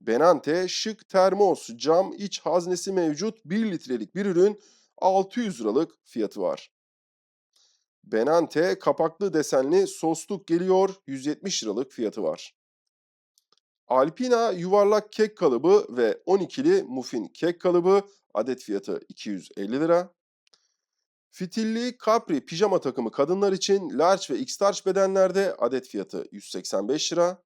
Benante şık termos cam iç haznesi mevcut 1 litrelik bir ürün 600 liralık fiyatı var. Benante kapaklı desenli sosluk geliyor 170 liralık fiyatı var. Alpina yuvarlak kek kalıbı ve 12'li muffin kek kalıbı adet fiyatı 250 lira. Fitilli Capri pijama takımı kadınlar için large ve x-large bedenlerde adet fiyatı 185 lira.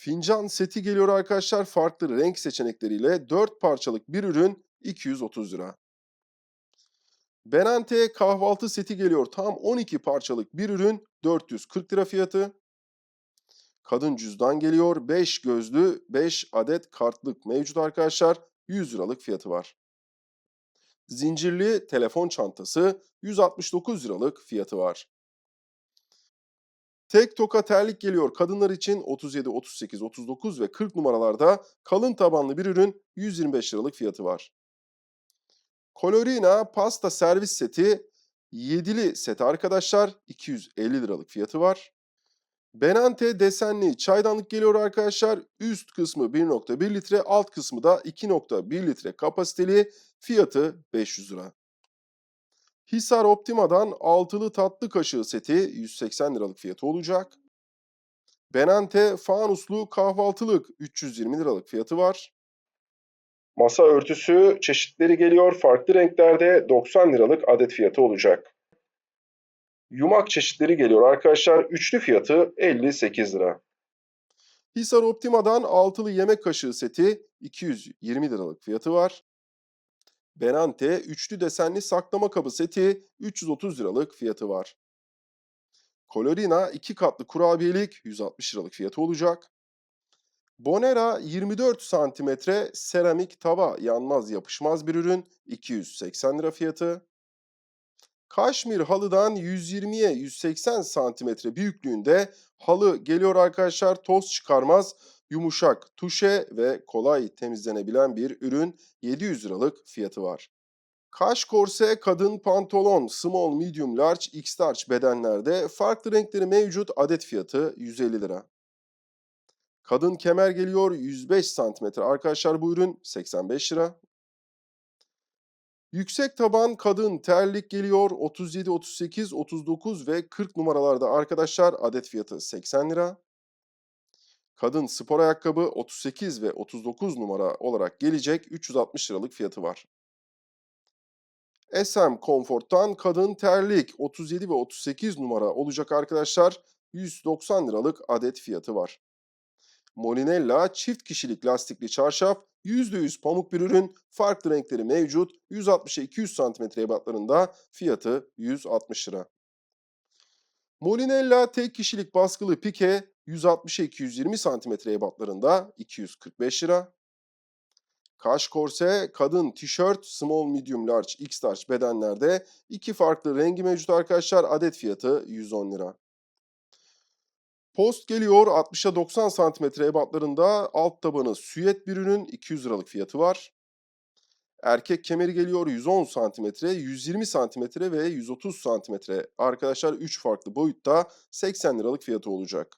Fincan seti geliyor arkadaşlar farklı renk seçenekleriyle 4 parçalık bir ürün 230 lira. Benante kahvaltı seti geliyor tam 12 parçalık bir ürün 440 lira fiyatı. Kadın cüzdan geliyor 5 gözlü 5 adet kartlık mevcut arkadaşlar 100 liralık fiyatı var. Zincirli telefon çantası 169 liralık fiyatı var. Tek toka terlik geliyor kadınlar için 37, 38, 39 ve 40 numaralarda kalın tabanlı bir ürün 125 liralık fiyatı var. Colorina pasta servis seti 7'li set arkadaşlar 250 liralık fiyatı var. Benante desenli çaydanlık geliyor arkadaşlar. Üst kısmı 1.1 litre, alt kısmı da 2.1 litre kapasiteli. Fiyatı 500 lira. Hisar Optima'dan altılı tatlı kaşığı seti 180 liralık fiyatı olacak. Benante fanuslu kahvaltılık 320 liralık fiyatı var. Masa örtüsü çeşitleri geliyor farklı renklerde 90 liralık adet fiyatı olacak. Yumak çeşitleri geliyor arkadaşlar. Üçlü fiyatı 58 lira. Hisar Optima'dan altılı yemek kaşığı seti 220 liralık fiyatı var. Benante üçlü desenli saklama kabı seti 330 liralık fiyatı var. Colorina iki katlı kurabiyelik 160 liralık fiyatı olacak. Bonera 24 santimetre seramik tava yanmaz yapışmaz bir ürün 280 lira fiyatı. Kaşmir halıdan 120'ye 180 santimetre büyüklüğünde halı geliyor arkadaşlar. Toz çıkarmaz, yumuşak, tuşe ve kolay temizlenebilen bir ürün 700 liralık fiyatı var. Kaş korse kadın pantolon small, medium, large, x large bedenlerde farklı renkleri mevcut adet fiyatı 150 lira. Kadın kemer geliyor 105 santimetre arkadaşlar bu ürün 85 lira. Yüksek taban kadın terlik geliyor 37, 38, 39 ve 40 numaralarda arkadaşlar adet fiyatı 80 lira. Kadın spor ayakkabı 38 ve 39 numara olarak gelecek 360 liralık fiyatı var. SM Comfort'tan kadın terlik 37 ve 38 numara olacak arkadaşlar 190 liralık adet fiyatı var. Molinella çift kişilik lastikli çarşaf %100 pamuk bir ürün. Farklı renkleri mevcut. 160'a 200 cm ebatlarında fiyatı 160 lira. Molinella tek kişilik baskılı pike 160'a 220 cm ebatlarında 245 lira. Kaş korse kadın tişört small medium large x large bedenlerde iki farklı rengi mevcut arkadaşlar. Adet fiyatı 110 lira. Post geliyor 60'a 90 santimetre ebatlarında alt tabanı süet bir ürün 200 liralık fiyatı var. Erkek kemeri geliyor 110 santimetre, 120 santimetre ve 130 santimetre. Arkadaşlar 3 farklı boyutta 80 liralık fiyatı olacak.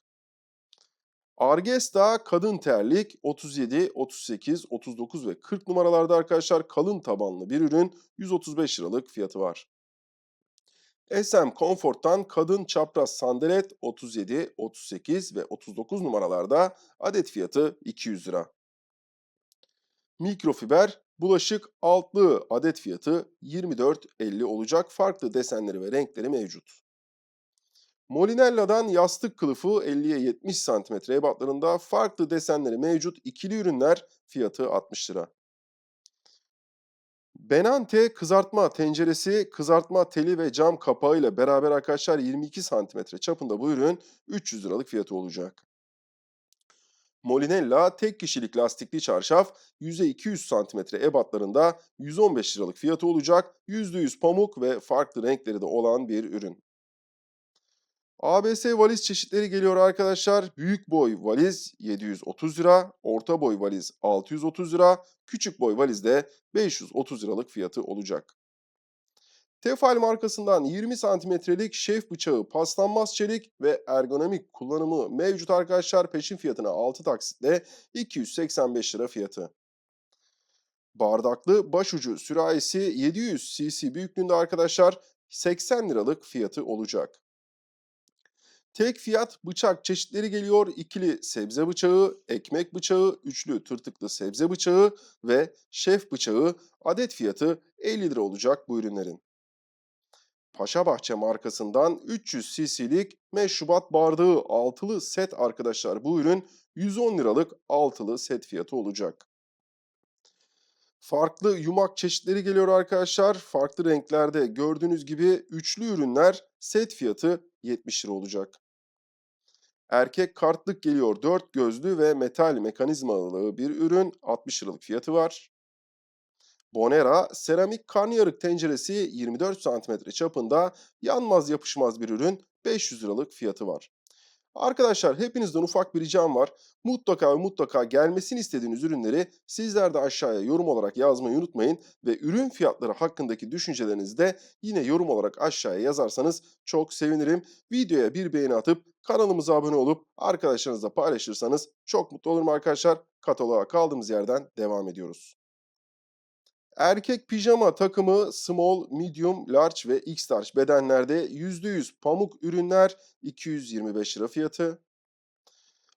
Argesta kadın terlik 37, 38, 39 ve 40 numaralarda arkadaşlar kalın tabanlı bir ürün 135 liralık fiyatı var. SM Comfort'tan kadın çapraz sandalet 37, 38 ve 39 numaralarda adet fiyatı 200 lira. Mikrofiber bulaşık altlığı adet fiyatı 24.50 olacak. Farklı desenleri ve renkleri mevcut. Molinella'dan yastık kılıfı 50'ye 70 cm ebatlarında farklı desenleri mevcut ikili ürünler fiyatı 60 lira. Benante kızartma tenceresi, kızartma teli ve cam kapağı ile beraber arkadaşlar 22 santimetre çapında bu ürün 300 liralık fiyatı olacak. Molinella tek kişilik lastikli çarşaf yüze 200 santimetre ebatlarında 115 liralık fiyatı olacak. %100 pamuk ve farklı renkleri de olan bir ürün. ABS valiz çeşitleri geliyor arkadaşlar. Büyük boy valiz 730 lira, orta boy valiz 630 lira, küçük boy valiz de 530 liralık fiyatı olacak. Tefal markasından 20 santimetrelik şef bıçağı paslanmaz çelik ve ergonomik kullanımı mevcut arkadaşlar. Peşin fiyatına 6 taksitle 285 lira fiyatı. Bardaklı başucu sürahisi 700 cc büyüklüğünde arkadaşlar 80 liralık fiyatı olacak. Tek fiyat bıçak çeşitleri geliyor. İkili sebze bıçağı, ekmek bıçağı, üçlü tırtıklı sebze bıçağı ve şef bıçağı adet fiyatı 50 lira olacak bu ürünlerin. Paşabahçe markasından 300 cc'lik meşrubat bardağı altılı set arkadaşlar. Bu ürün 110 liralık altılı set fiyatı olacak. Farklı yumak çeşitleri geliyor arkadaşlar. Farklı renklerde gördüğünüz gibi üçlü ürünler set fiyatı 70 lira olacak. Erkek kartlık geliyor 4 gözlü ve metal mekanizmalı bir ürün 60 liralık fiyatı var. Bonera seramik karnıyarık tenceresi 24 cm çapında yanmaz yapışmaz bir ürün 500 liralık fiyatı var. Arkadaşlar hepinizden ufak bir ricam var. Mutlaka ve mutlaka gelmesini istediğiniz ürünleri sizler de aşağıya yorum olarak yazmayı unutmayın. Ve ürün fiyatları hakkındaki düşüncelerinizi de yine yorum olarak aşağıya yazarsanız çok sevinirim. Videoya bir beğeni atıp kanalımıza abone olup arkadaşlarınızla paylaşırsanız çok mutlu olurum arkadaşlar. Kataloğa kaldığımız yerden devam ediyoruz. Erkek pijama takımı small, medium, large ve x large bedenlerde %100 pamuk ürünler 225 lira fiyatı.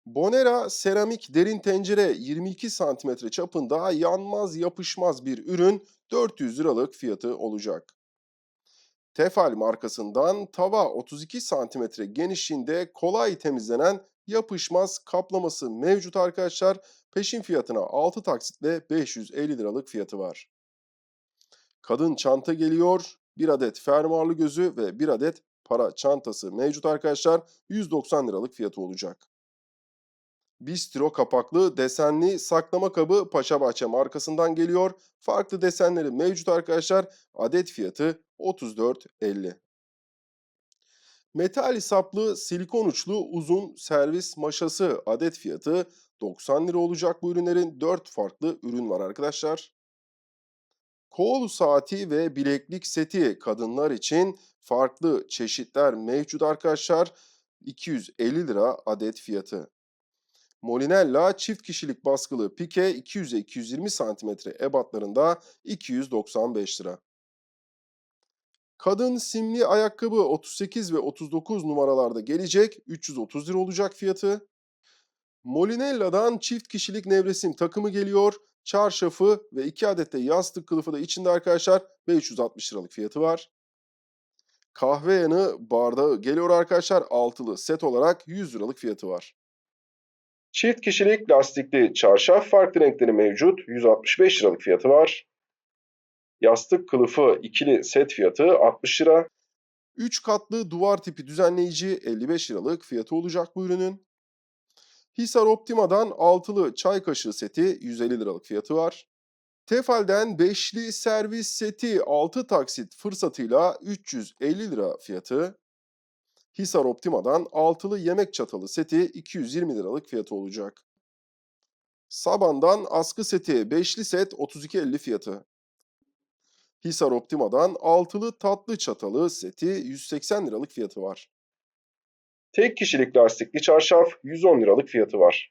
Bonera seramik derin tencere 22 cm çapında yanmaz yapışmaz bir ürün 400 liralık fiyatı olacak. Tefal markasından tava 32 cm genişliğinde kolay temizlenen yapışmaz kaplaması mevcut arkadaşlar. Peşin fiyatına 6 taksitle 550 liralık fiyatı var. Kadın çanta geliyor. Bir adet fermuarlı gözü ve bir adet para çantası mevcut arkadaşlar. 190 liralık fiyatı olacak. Bistro kapaklı desenli saklama kabı Paşabahçe markasından geliyor. Farklı desenleri mevcut arkadaşlar. Adet fiyatı 34.50. Metal saplı silikon uçlu uzun servis maşası adet fiyatı 90 lira olacak bu ürünlerin 4 farklı ürün var arkadaşlar. Kol saati ve bileklik seti kadınlar için farklı çeşitler mevcut arkadaşlar. 250 lira adet fiyatı. Molinella çift kişilik baskılı pike 200'e 220 cm ebatlarında 295 lira. Kadın simli ayakkabı 38 ve 39 numaralarda gelecek 330 lira olacak fiyatı. Molinella'dan çift kişilik nevresim takımı geliyor. Çarşafı ve 2 adet de yastık kılıfı da içinde arkadaşlar 560 liralık fiyatı var. Kahve yanı bardağı geliyor arkadaşlar altılı set olarak 100 liralık fiyatı var. Çift kişilik lastikli çarşaf farklı renkleri mevcut 165 liralık fiyatı var. Yastık kılıfı ikili set fiyatı 60 lira. 3 katlı duvar tipi düzenleyici 55 liralık fiyatı olacak bu ürünün. Hisar Optima'dan altılı çay kaşığı seti 150 liralık fiyatı var. Tefal'den beşli servis seti 6 taksit fırsatıyla 350 lira fiyatı. Hisar Optima'dan altılı yemek çatalı seti 220 liralık fiyatı olacak. Saban'dan askı seti beşli set 32.50 fiyatı. Hisar Optima'dan altılı tatlı çatalı seti 180 liralık fiyatı var. Tek kişilik lastikli çarşaf 110 liralık fiyatı var.